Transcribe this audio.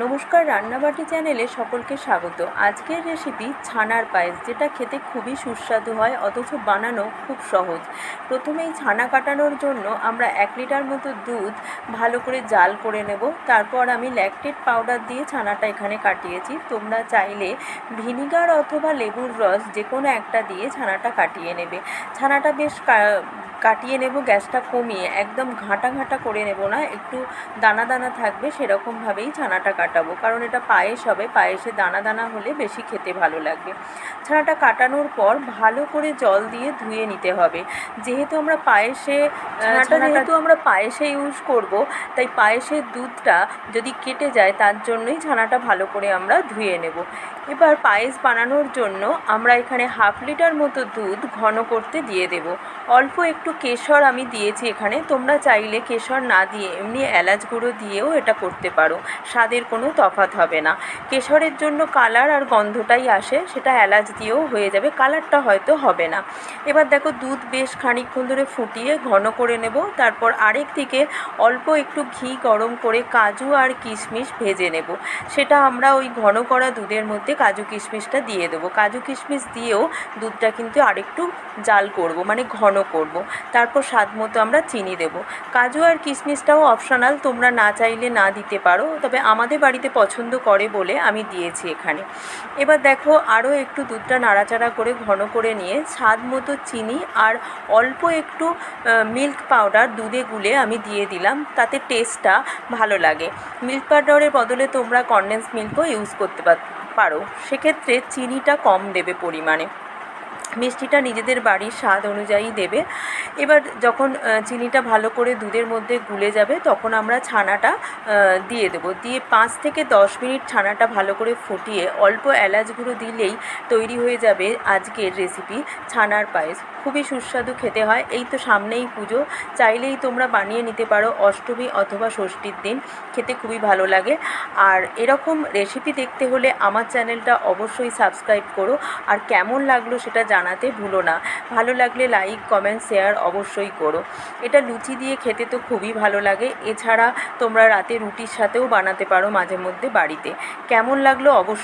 নমস্কার রান্নাবাটি চ্যানেলে সকলকে স্বাগত। আজকের রেসিপি ছানার পায়েস, যেটা খেতে খুবই সুস্বাদু হয়, অথচ বানানো খুব সহজ। প্রথমেই ছানা কাটানোর জন্য আমরা এক লিটার মতো দুধ ভালো করে জাল করে নেব। তারপর আমি ল্যাকটেড পাউডার দিয়ে ছানাটা এখানে কাটিয়েছি। তোমরা চাইলে ভিনিগার অথবা লেবুর রস যে কোনো একটা দিয়ে ছানাটা কাটিয়ে নেবে। ছানাটা বেশ কাটিয়ে নেব গ্যাসটা কমিয়ে। একদম ঘাঁটা ঘাঁটা করে নেব না একটু দানা দানা থাকবে সেরকমভাবেই ছানাটা কাটাবো। কারণ এটা পায়েস হবে পায়েসে দানা দানা হলে বেশি খেতে ভালো লাগবে। ছানাটা কাটানোর পর ভালো করে জল দিয়ে ধুয়ে নিতে হবে। যেহেতু আমরা পায়েসে ছানাটা যেহেতু আমরা পায়েসে ইউজ করব তাই পায়েসের দুধটা যদি কেটে যায় তার জন্যই ছানাটা ভালো করে আমরা ধুয়ে নেব। এবার পায়েস বানানোর জন্য আমরা এখানে হাফ লিটার মতো দুধ ঘন করতে দিয়ে দেব। অল্প একটু কেশর আমি দিয়েছি এখানে। তোমরা চাইলে কেশর না দিয়ে এমনি এলাচ গুঁড়ো দিয়েও এটা করতে পারো। স্বাদের কোনো তফাৎ হবে না। কেশরের জন্য কালার আর গন্ধটাই আসে, সেটা এলাচ দিয়েও হয়ে যাবে। কালারটা হয়তো হবে না। এবার দেখো দুধ বেশ খানিকক্ষণ ধরে ফুটিয়ে ঘন করে নেব। তারপর আরেক দিকে অল্প একটু ঘি গরম করে কাজু আর কিশমিশ ভেজে নেব। সেটা আমরা ওই ঘন করা দুধের মধ্যে কাজু কিশমিশটা দিয়ে দেবো। কাজু কিশমিশ দিয়েও দুধটা কিন্তু আরেকটু জাল করব মানে ঘন করব। তারপর স্বাদ মতো আমরা চিনি দেব। কাজু আর কিশমিশটাও অপশনাল তোমরা না চাইলে না দিতে পারো, তবে আমাদের বাড়িতে পছন্দ করে বলে আমি দিয়েছি এখানে। এবার দেখো আরও একটু দুধটা নাড়াচাড়া করে ঘন করে নিয়ে স্বাদ মতো চিনি আর অল্প একটু মিল্ক পাউডার দুধে গুলে আমি দিয়ে দিলাম, তাতে টেস্টটা ভালো লাগে। মিল্ক পাউডারের বদলে তোমরা কনডেন্স মিল্কও ইউজ করতে পার- সেক্ষেত্রে চিনিটা কম দেবে পরিমাণে। মিষ্টিটা নিজেদের বাড়ির স্বাদ অনুযায়ী দেবে। এবার যখন চিনিটা ভালো করে দুধের মধ্যে গুলে যাবে, তখন আমরা ছানাটা দিয়ে দেবো। দিয়ে পাঁচ থেকে দশ মিনিট ছানাটা ভালো করে ফুটিয়ে অল্প এলাচ গুঁড়ো দিলেই তৈরি হয়ে যাবে আজকের রেসিপি ছানার পায়েস। খুবই সুস্বাদু খেতে হয়। এই তো সামনেই পুজো। চাইলেই তোমরা বানিয়ে নিতে পারো অষ্টমী অথবা ষষ্ঠীর দিন। খেতে খুবই ভালো লাগে। আর এরকম রেসিপি দেখতে হলে আমার চ্যানেলটা অবশ্যই সাবস্ক্রাইব করো। আর কেমন লাগল সেটা জানাতে ভুলো না। ভালো লাগলে লাইক কমেন্ট শেয়ার অবশ্যই করো। এটা লুচি দিয়ে খেতে তো খুবই ভালো লাগে। এছাড়া তোমরা রাতে রুটির সাথেও বানাতে পারো মাঝে মধ্যে বাড়িতে। কেমন লাগল অবশ্যই